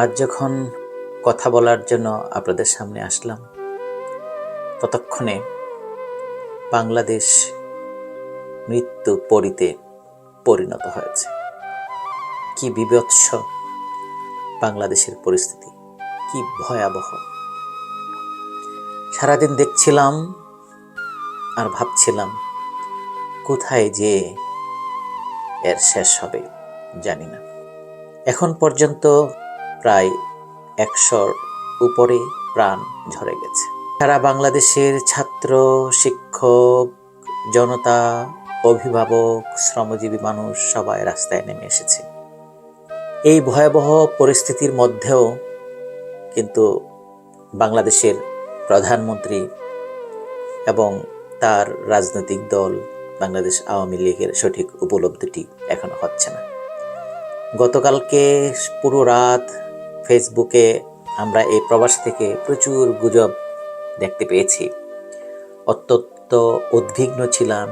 আজ যখন কথা বলার জন্য আপনাদের সামনে আসলাম, ততক্ষণে বাংলাদেশ মৃত্যু পরিতে পরিণত হয়েছে। কি বিভৎস বাংলাদেশের পরিস্থিতি, কি ভয়াবহ। সারাদিন দেখছিলাম আর ভাবছিলাম, কোথায় যে এর শেষ হবে জানি না। এখন পর্যন্ত প্রায় একশোর উপরে প্রাণ ঝরে গেছে। সারা বাংলাদেশের ছাত্র, শিক্ষক, জনতা, অভিভাবক, শ্রমজীবী মানুষ সবাই রাস্তায় নেমে এসেছে। এই ভয়াবহ পরিস্থিতির মধ্যেও কিন্তু বাংলাদেশের প্রধানমন্ত্রী এবং তার রাজনৈতিক দল বাংলাদেশ আওয়ামী লীগের সঠিক উপলব্ধিটি এখনও হচ্ছে না। গতকালকে পুরো রাত ফেসবুকে আমরা এই প্রবাস থেকে প্রচুর গুজব দেখতে পেয়েছি। অত্যন্ত উদ্বিগ্ন ছিলাম,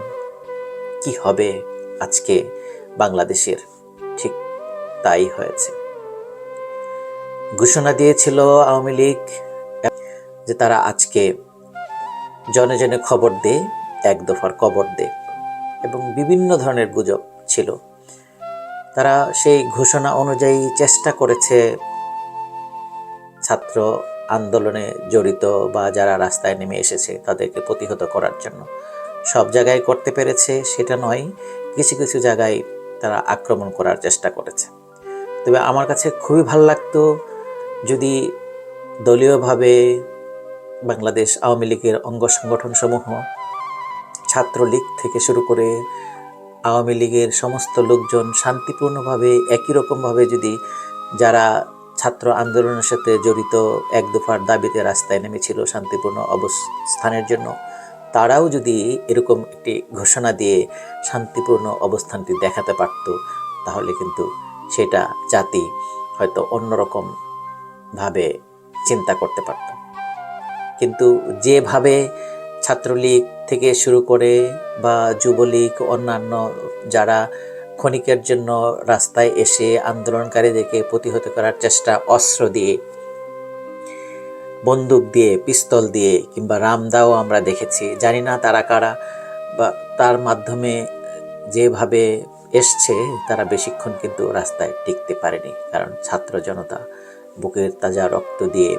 কি হবে আজকে বাংলাদেশের? ঠিক তাই হয়েছে। ঘোষণা দিয়েছিল আওয়ামী লীগ যে তারা আজকে জনে জনে খবর দে, এক দফার কবর দে এবং বিভিন্ন ধরনের গুজব ছিল। তারা সেই ঘোষণা অনুযায়ী চেষ্টা করেছে ছাত্র আন্দোলনে জড়িত বা যারা রাস্তায় নেমে এসেছে তাদেরকে প্রতিহত করার জন্য। সব জায়গায় করতে পেরেছে সেটা নয়, কিছু কিছু জায়গায় তারা আক্রমণ করার চেষ্টা করেছে। তবে আমার কাছে খুবই ভালো লাগতো যদি দলীয়ভাবে বাংলাদেশ আওয়ামী লীগের অঙ্গ সংগঠনসমূহ ছাত্রলীগ থেকে শুরু করে আওয়ামী লীগের সমস্ত লোকজন শান্তিপূর্ণভাবে, একই রকমভাবে যদি যারা ছাত্র আন্দোলনের সাথে জড়িত এক দফার দাবিতে রাস্তায় নেমেছিল শান্তিপূর্ণ অবস্থানের জন্য। তারাও যদি এরকম একটি ঘোষণা দিয়ে শান্তিপূর্ণ অবস্থানটি দেখাতে পারত, তাহলে কিন্তু সেটা জাতি হয়তো অন্যরকম ভাবে চিন্তা করতে পারত। কিন্তু যেভাবে ছাত্রলীগ থেকে শুরু করে বা যুবলীগ, অন্যান্য যারা ক্ষণিকের জন্য রাস্তায় এসে আন্দোলনকারীদেরকে প্রতিহত করার চেষ্টা অস্ত্র দিয়ে, বন্দুক দিয়ে, পিস্তল দিয়ে কিংবা রামদাও আমরা দেখেছি। জানি না তারা কারা বা তার মাধ্যমে যেভাবে এসছে, তারা বেশিক্ষণ কিন্তু রাস্তায় টিকতে পারেনি। কারণ ছাত্র জনতা বুকের তাজা রক্ত দিয়ে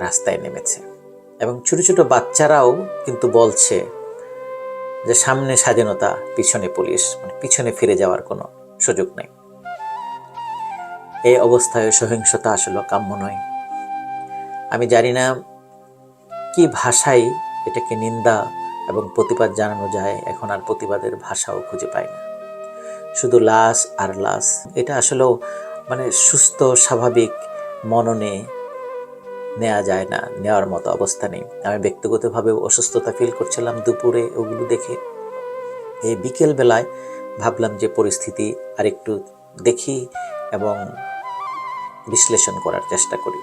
রাস্তায় নেমেছে। এবং ছোট ছোট বাচ্চারাও কিন্তু বলছে যে সামনে স্বাধীনতা, পিছনে পুলিশ মানে পিছনে ফিরে যাওয়ার কোনো সুযোগ নেই। এই অবস্থায় সহিংসতা আসলে কাম্য নয়। আমি জানি না কি ভাষায় এটাকে নিন্দা এবং প্রতিবাদ জানানো যায়, এখন আর প্রতিবাদের ভাষাও খুঁজে পাই না। শুধু লাশ আর লাশ, এটা আসলেও মানে সুস্থ, স্বাভাবিক, মননে নেওয়া যায় না, নেওয়ার মতো অবস্থা নেই। আমি ব্যক্তিগতভাবে অসুস্থতা ফিল করছিলাম দুপুরে ওগুলো দেখে। এই বিকেল বেলায় ভাবলাম যে পরিস্থিতি আরেকটু দেখি এবং বিশ্লেষণ করার চেষ্টা করি।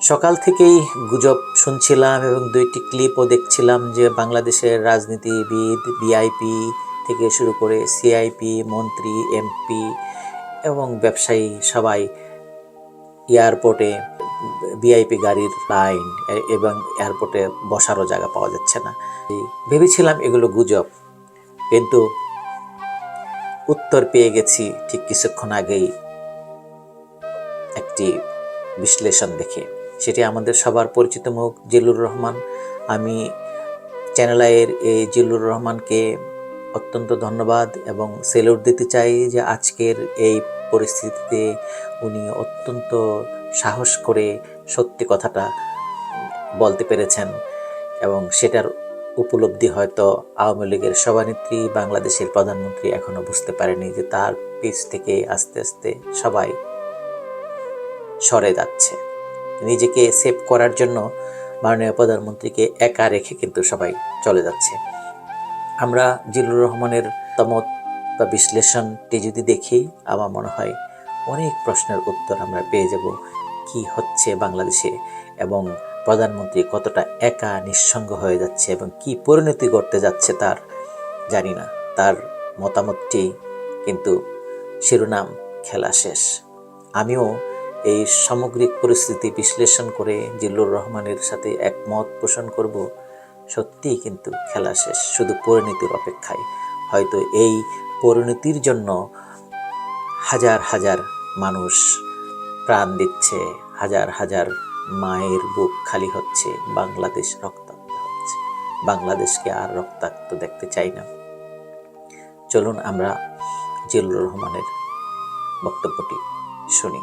সকাল থেকেই গুজব শুনছিলাম এবং দুইটি ক্লিপও দেখছিলাম যে বাংলাদেশের রাজনীতিবিদ বিআইপি থেকে শুরু করে সিআইপি মন্ত্রী এমপি এবং ব্যবসায়ী সবাই এয়ারপোর্টে ভিআইপি গাড়ির লাইন এবং এয়ারপোর্টে বসারও জায়গা পাওয়া যাচ্ছে না। ভেবেছিলাম এগুলো গুজব, কিন্তু উত্তর পেয়ে গেছি ঠিক কিছুক্ষণ আগেই একটি বিশ্লেষণ দেখে। সেটি আমাদের সবার পরিচিত মুখ, জিল্লুর রহমান। আমি চ্যানেল আইয়ের এই জিল্লুর রহমানকে অত্যন্ত ধন্যবাদ এবং সেলুট দিতে চাই যে আজকের এই পরিস্থিতিতে উনি অত্যন্ত সাহস করে সত্যি কথাটা বলতে পেরেছেন এবং সেটার উপলব্ধি হয়তো আওয়ামী লীগের সভানেত্রী, বাংলাদেশের প্রধানমন্ত্রী এখনও বুঝতে পারেনি যে তার পিছ থেকে আস্তে আস্তে সবাই সরে যাচ্ছে। নিজেকে সেভ করার জন্য মাননীয় প্রধানমন্ত্রীকে একা রেখে কিন্তু সবাই চলে যাচ্ছে। আমরা জিল্লুর রহমানের তমত বা বিশ্লেষণটি যদি দেখি, আমার মনে হয় অনেক প্রশ্নের উত্তর আমরা পেয়ে যাব। কি হচ্ছে বাংলাদেশে? এবং প্রধানমন্ত্রী কতটা একা নিঃসঙ্গ হয়ে যাচ্ছে এবং কি পরিণতি করতে যাচ্ছে তার? জানি না। তার মতামতটি কিন্তু শিরোনাম খেলা শেষ। আমিও এই সামগ্রিক পরিস্থিতি বিশ্লেষণ করে জিল্লুর রহমানের সাথে একমত পোষণ করব। সত্যিই কিন্তু খেলা শেষ, শুধু পরিণতির অপেক্ষায়। হয়তো এই পরিণতির জন্য হাজার হাজার মানুষ প্রাণ দিচ্ছে, হাজার হাজার মায়ের বুক খালি হচ্ছে, বাংলাদেশ রক্তাক্ত হচ্ছে। বাংলাদেশকে আর রক্তাক্ত দেখতে চাই না। চলুন আমরা জিল্লুর রহমানের বক্তব্যটি শুনি।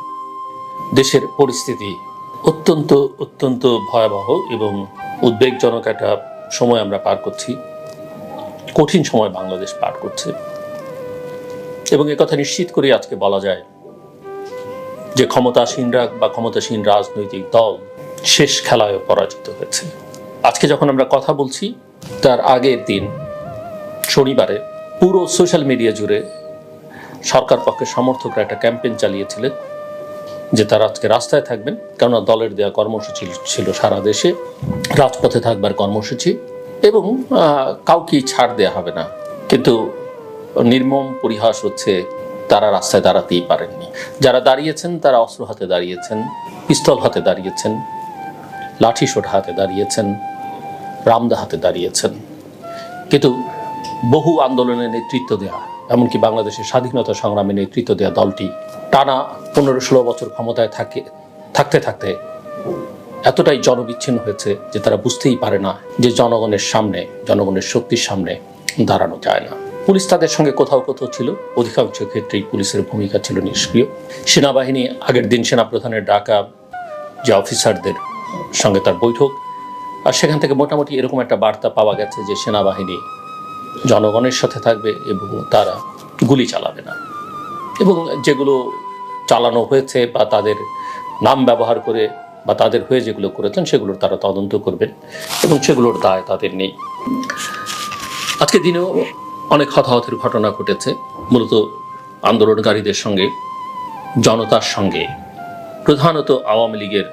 দেশের পরিস্থিতি অত্যন্ত অত্যন্ত ভয়াবহ এবং উদ্বেগজনক একটা সময় আমরা পার করছি। কঠিন সময় বাংলাদেশ পার করছে। এবং কথা নিশ্চিত করে আজকে বলা যায় যে ক্ষমতাসীনরা বা ক্ষমতাসীন রাজনৈতিক দল শেষ খেলায় পরাজিত হয়েছে। আজকে যখন আমরা কথা বলছি, তার আগের দিন শনিবারে পুরো সোশ্যাল মিডিয়া জুড়ে সরকার পক্ষের সমর্থকরা একটা ক্যাম্পেইন চালিয়েছিলেন যে তারা আজকে রাস্তায় থাকবেন, কেননা দলের দেওয়া কর্মসূচি ছিল সারা দেশে। রাজপথে থাকবার কর্মসূচি এবং কাউকেই ছাড় দেওয়া হবে না। কিন্তু নির্মম পরিহাস হচ্ছে তারা রাস্তায় দাঁড়াতেই পারেননি। যারা দাঁড়িয়েছেন, তারা অস্ত্র হাতে দাঁড়িয়েছেন, পিস্তল হাতে দাঁড়িয়েছেন, লাঠি সোট হাতে দাঁড়িয়েছেন, রামদা হাতে দাঁড়িয়েছেন। কিন্তু বহু আন্দোলনের নেতৃত্ব দেয়া, এমনকি বাংলাদেশের স্বাধীনতা সংগ্রামে নেতৃত্ব দেওয়া দলটি টানা পনেরো ষোলো বছর ক্ষমতায় থাকে, থাকতে থাকতে এতটাই জনবিচ্ছিন্ন হয়েছে যে তারা বুঝতেই পারে না যে জনগণের সামনে, জনগণের শক্তির সামনে দাঁড়ানো যায় না। পুলিশ তাদের সঙ্গে কোথাও কোথাও ছিল। অধিকাংশ ক্ষেত্রেই পুলিশের ভূমিকা ছিল নিষ্ক্রিয়। সেনাবাহিনী আগের দিন সেনাপ্রধানের ডাকা যে অফিসারদের সঙ্গে তার বৈঠক। আর সেখান থেকে মোটামুটি এরকম একটা বার্তা পাওয়া গেছে যে, সেনাবাহিনী জনগণের সাথে থাকবে এবং তারা গুলি চালাবে না। এবং যেগুলো চালানো হয়েছে বা তাদের নাম ব্যবহার করে বা তাদের হয়ে যেগুলো করেছেন, সেগুলোর তারা তদন্ত করবেন এবং সেগুলোর দায় তাদের নেই। আজকে দিনেও অনেক হতাহতের ঘটনা ঘটেছে। মূলত আন্দোলনকারীদের সঙ্গে, জনতার সঙ্গে, প্রধানত আওয়ামী লীগের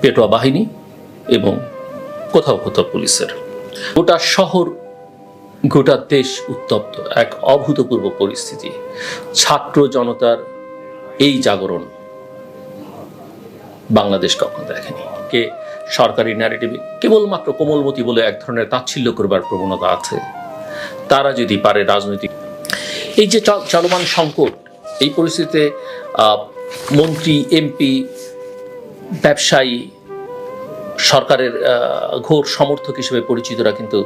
পেটোয়া বাহিনী এবং কোথাও কোথাও পুলিশের। গোটা শহর, গোটা দেশ উত্তপ্ত, এক অভূতপূর্ব পরিস্থিতি। ছাত্র জনতার এই জাগরণ বাংলাদেশ কখনো দেখেনি। কে সরকারি ন্যারেটিভে কেবলমাত্র কোমলমতি বলে এক ধরনের তাচ্ছিল্য করবার প্রবণতা আছে তারা যদি পারে রাজনৈতিক এই যে চলমান সংকট, এই পরিস্থিতিতে মন্ত্রী, এমপি, ব্যবসায়ী, সরকারের ঘোর সমর্থক হিসেবে পরিচিতরা কিন্তু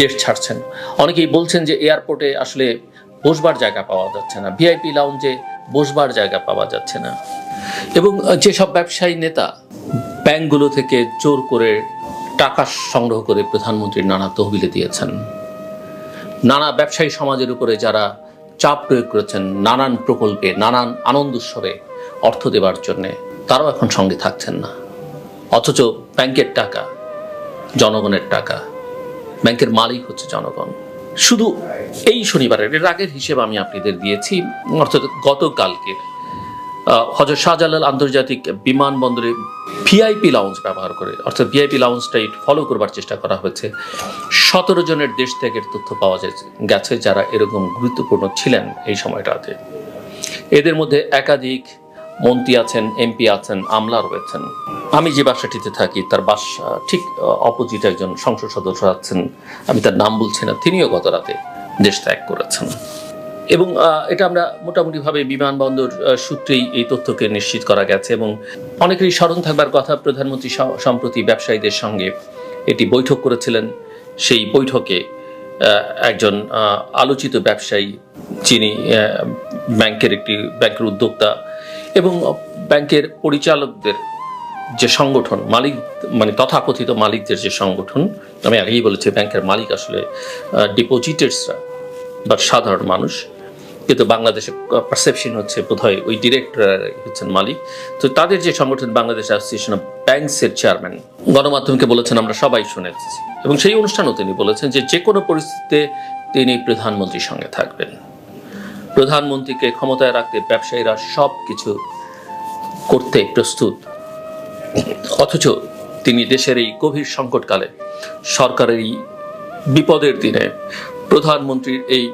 দেশ ছাড়ছেন। অনেকেই বলছেন যে এয়ারপোর্টে আসলে বসবার জায়গা পাওয়া যাচ্ছে না, ভিআইপি লাউঞ্জে বসবার জায়গা পাওয়া যাচ্ছে না। এবং যেসব ব্যবসায়ী নেতা ব্যাংকগুলো থেকে জোর করে টাকা সংগ্রহ করে প্রধানমন্ত্রীর নানা তহবিলে দিয়েছেন। নানা ব্যবসায়ী সমাজের উপরে যারা চাপ প্রয়োগ করেছেন, নানান প্রকল্পে, নানান আনন্দ উৎসবে অর্থ দেবার জন্যে, তারাও এখন সঙ্গে থাকছেন না। অথচ ব্যাংকের টাকা, জনগণের টাকা, ব্যাংকের মালিক হচ্ছে জনগণ। শুধু এই শনিবারের, এর আগের হিসেব আমি আপনাদের দিয়েছি, অর্থাৎ গতকালকে হজরত শাহজালাল আন্তর্জাতিক বিমানবন্দরে ভিআইপি লাউঞ্জ ব্যবহার করে, অর্থাৎ ভিআইপি লাউঞ্জটাই ফলো করবার চেষ্টা করা হয়েছে। সতেরো জনের দেশ থেকে তথ্য পাওয়া গেছে যারা এরকম গুরুত্বপূর্ণ ছিলেন এই সময়টাতে। এদের মধ্যে একাধিক মন্ত্রী আছেন, এমপি আছেন আমলা রয়েছেন। আমি যে বাসাটিতে থাকি, তার বাসা ঠিক অপোজিট একজন সংসদ সদস্য আছেন। আমি তার নাম বলছি না, তিনিও গত রাতে দেশ ত্যাগ করেছেন। এবং এটা আমরা মোটামুটিভাবে বিমানবন্দর সূত্রেই এই তথ্যকে নিশ্চিত করা গেছে এবং অনেকেরই স্মরণ থাকবার কথা প্রধানমন্ত্রী সম্প্রতি ব্যবসায়ীদের সঙ্গে এটি বৈঠক করেছিলেন। সেই বৈঠকে একজন আলোচিত ব্যবসায়ী, যিনি ব্যাংকের একটি, ব্যাংকের উদ্যোক্তা এবং ব্যাংকের পরিচালকদের যে সংগঠন, মালিক মানে তথাকথিত মালিকদের যে সংগঠন, আমি আগেই বলেছি ব্যাংকের মালিক আসলে ডিপোজিটার্সরা বা সাধারণ মানুষ। কিন্তু বাংলাদেশে পারসেপশন হচ্ছে বোধহয় ওই ডিরেক্টর হচ্ছেন মালিক। তো তাদের যে সংগঠন, বাংলাদেশ অ্যাসোসিয়েশন অফ ব্যাংকসের চেয়ারম্যান গণমাধ্যমকে বলেছেন, আমরা সবাই শুনেছি। এবং সেই অনুষ্ঠানেও তিনি বলেছেন যে যে কোনো পরিস্থিতিতে তিনি প্রধানমন্ত্রীর সঙ্গে থাকবেন। প্রধানমন্ত্রীকে ক্ষমতায় রাখতে ব্যবসায়ীরা সব কিছু করতে প্রস্তুত। অথচ তিনি দেশের এই গভীর সংকটকালে সরকারের এই বিপদের দিনে প্রধানমন্ত্রীর এই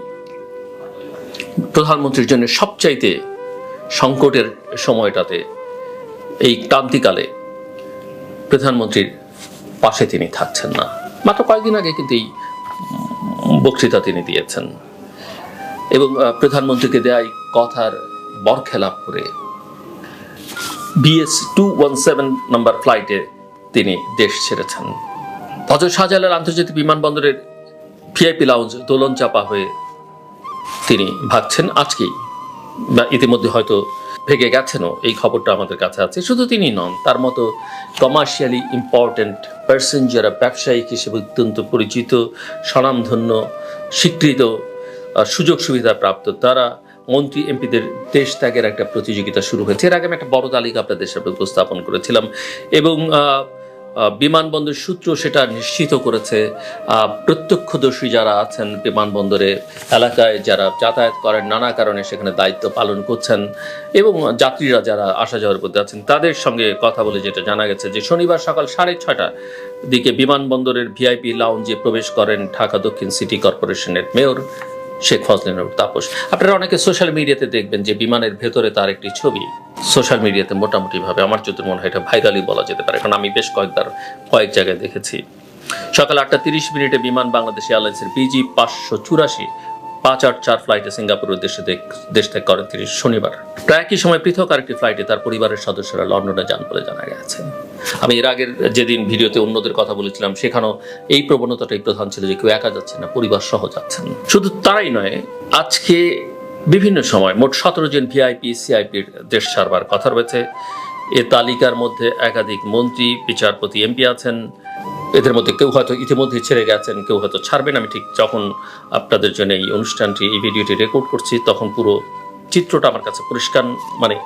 প্রধানমন্ত্রীর জন্য সবচাইতে সংকটের সময়টাতে এই ক্রান্তিকালে প্রধানমন্ত্রীর পাশে তিনি থাকছেন না। মাত্র কয়েকদিন আগে কিন্তু এই বক্তৃতা তিনি দিয়েছেন। এবং প্রধানমন্ত্রীকে দেয়া এই কথার বরখেলাপ করে BS two one seven number ফ্লাইটে তিনি দেশ ছেড়েছেন। হজরত শাহজালাল আন্তর্জাতিক বিমানবন্দরের ভিআইপি লাউঞ্জ দোলন চাপা হয়ে তিনি ভাগছেন আজকেই বা ইতিমধ্যে হয়তো ভেগে গেছেনও, এই খবরটা আমাদের কাছে আছে। শুধু তিনি নন, তার মতো কমার্শিয়ালি ইম্পর্ট্যান্ট পার্সন যারা ব্যবসায়িক হিসেবে অত্যন্ত পরিচিত, স্বনামধন্য, স্বীকৃত সুযোগ সুবিধা প্রাপ্ত, তারা মন্ত্রী এমপিদের দেশ ত্যাগের একটা প্রতিযোগিতা শুরু হয়েছে। এর আগে আমি একটা বড় তালিকা আপনাদের সামনে উপস্থাপন করেছিলাম এবং বিমানবন্দর সূত্র সেটা নিশ্চিত করেছে। প্রত্যক্ষদর্শী যারা আছেন বিমানবন্দরে, এলাকায় যারা যাতায়াত করেন, নানা কারণে সেখানে দায়িত্ব পালন করছেন এবং যাত্রীরা যারা আসা যাওয়ার মধ্যে আছেন, তাদের সঙ্গে কথা বলে যেটা জানা গেছে যে শনিবার সকাল সাড়ে ছয়টা দিকে বিমানবন্দরের ভিআইপি লাউঞ্জে প্রবেশ করেন ঢাকা দক্ষিণ সিটি কর্পোরেশনের মেয়র শেখ ফজলিনুর তাপস। আপনারা অনেকে সোশ্যাল মিডিয়াতে দেখবেন যে বিমানের ভেতরে তার একটি ছবি। সোশ্যাল মিডিয়াতে মোটামুটি ভাবে আমার যদি মনে হয় এটা ভাইরালি বলা যেতে পারে, কারণ আমি বেশ কয়েকবার কয়েক জায়গায় দেখেছি। সকাল আটটা তিরিশ মিনিটে বিমান বাংলাদেশ এয়ারলাইন্সের বিজি পাঁচশো চুরাশি পাঁচ আট চার ফ্লাইটে সিঙ্গাপুরের দেখ- দেশ ত্যাগ করেন তিনি শনিবার। প্রায় একই সময় পৃথক আরেকটি ফ্লাইটে তার পরিবারের সদস্যরা লন্ডনে যান বলে জানা গেছে। আমি এর আগের যেদিন ভিডিওতে অন্যদের কথা বলেছিলাম, সেখানেও এই প্রবণতাটাই প্রধান ছিল যে কেউ একা যাচ্ছে না, পরিবার সহ যাচ্ছেন। শুধু তারাই নয়, আজকে বিভিন্ন সময় মোট সতেরো জন ভিআইপি সিআইপির দেশ ছাড়বার কথা রয়েছে। এ তালিকার মধ্যে একাধিক মন্ত্রী, বিচারপতি এমপি আছেন। এদের মধ্যে কেউ হয়তো ইতিমধ্যে ছেড়ে গেছেন, কেউ হয়তো ছাড়বেন। আমি ঠিক যখন আপনাদের জন্য এই অনুষ্ঠানটি, এই ভিডিওটি রেকর্ড করছি, তখন পুরো চিত্রটা আমার কাছে পরিষ্কার মানে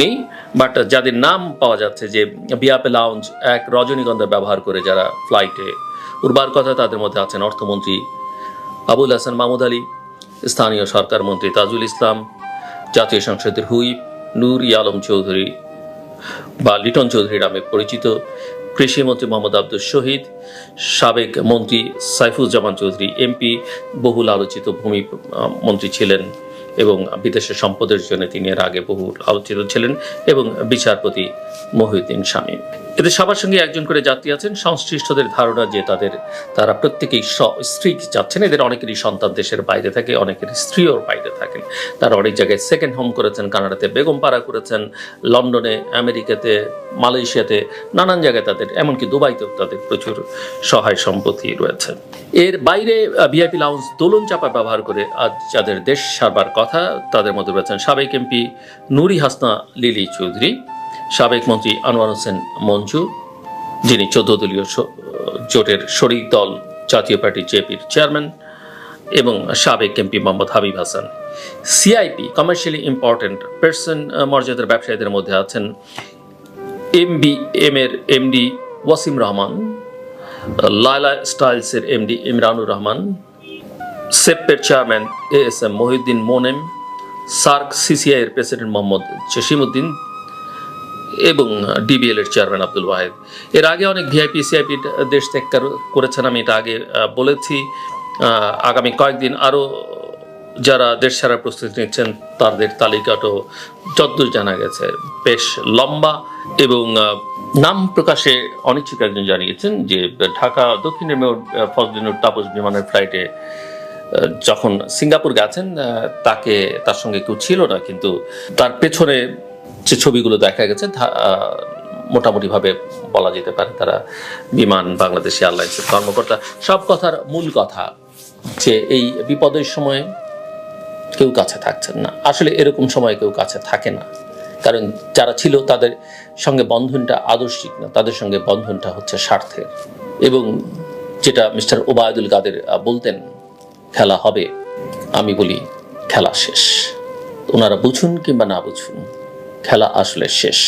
নেই। বাট যাদের নাম পাওয়া যাচ্ছে যে বিয়াপে লাউঞ্জ এক রজনীগন্ধা ব্যবহার করে যারা ফ্লাইটে উড়বার কথা, তাদের মধ্যে আছেন অর্থমন্ত্রী আবুল হাসান মাহমুদ আলী, স্থানীয় সরকার মন্ত্রী তাজুল ইসলাম, জাতীয় সংসদের হুইপ নূর ই আলম চৌধুরী বা লিটন চৌধুরী নামে পরিচিত কৃষিমন্ত্রী মোহাম্মদ আব্দুল শহীদ, সাবেক মন্ত্রী সাইফুজ্জামান চৌধুরী, এমপি, বহুল আলোচিত ভূমি মন্ত্রী ছিলেন এবং বিদেশের সম্পদের জন্য তিনি এর আগে বহুল আলোচিত ছিলেন এবং বিচারপতি মহিউদ্দিন শামীম। এদের সবার সঙ্গে একজন করে যাত্রী আছেন। সংশ্লিষ্টদের ধারণা যে তাদের, তারা প্রত্যেকেই স্ত্রী যাচ্ছেন। এদের অনেকেরই সন্তান দেশের বাইরে থাকে অনেকের স্ত্রীও বাইরে থাকেন। তারা অনেক জায়গায় সেকেন্ড হোম করেছেন, কানাডাতে বেগমপাড়া করেছেন, লন্ডনে, আমেরিকাতে, মালয়েশিয়াতে, নানান জায়গায় তাদের, এমনকি দুবাইতেও তাদের প্রচুর সহায় সম্পত্তি রয়েছে। এর বাইরে ভিআইপি লাউন্স দোলন চাপা ব্যবহার করে আজ যাদের দেশ সারবার কথা, তাদের মধ্যে রয়েছেন সাবেক এমপি নুরি হাসনা, লিলি চৌধুরী। সাবেক মন্ত্রী আনোয়ার হোসেন মঞ্জু, যিনি চোদ্দ দলীয় জোটের শরিক দল জাতীয় পার্টি জেপির চেয়ারম্যান এবং সাবেক MP Mohammad Habib Hasan. CIP commercially important person মর্যাদার ব্যবসায়ীদের মধ্যে আছেন এমবি এম এর এমডি ওয়াসিম রহমান, লায়লা স্টাইলসের MD Imranur Rahman, সেপ্পের chairman A S M Mohiuddin Monem, SAARC CCI এর প্রেসিডেন্ট মোহাম্মদ জসিমউদ্দিন এবং ডিবিএল এর চেয়ারম্যান আব্দুল ওয়াহেদ। এর আগে অনেক ভিআইপি সিআইপি দেশ ত্যাগ করেছেন, আমি এটা আগে বলেছি। আগামী কয়েকদিন আরও যারা দেশ ছাড়ার প্রস্তুতি নিচ্ছেন, তাদের তালিকাটাও যদ্দূর জানা গেছে, বেশ লম্বা এবং নাম প্রকাশে অনিচ্ছুক একজন জানিয়েছেন যে ঢাকা দক্ষিণের মেয়র ফজলিনুর তাপস বিমানের ফ্লাইটে যখন সিঙ্গাপুর গেছেন তাকে, তার সঙ্গে কেউ ছিল না, কিন্তু তার পেছনে যে ছবিগুলো দেখা গেছে মোটামুটিভাবে বলা যেতে পারে তারা বিমান, বাংলাদেশ এয়ারলাইন্সের কর্মকর্তা। সব কথার মূল কথা যে এই বিপদের সময় কেউ কাছে থাকছেন না। আসলে এরকম সময় কেউ কাছে থাকে না। কারণ যারা ছিল তাদের সঙ্গে বন্ধনটা আদর্শিক না, তাদের সঙ্গে বন্ধনটা হচ্ছে স্বার্থের। এবং যেটা মিস্টার ওবায়দুল কাদের বলতেন, খেলা হবে, আমি বলি খেলা শেষ। ওনারা বুঝুন কিংবা না বুঝুন খেলা আসলে শেষ।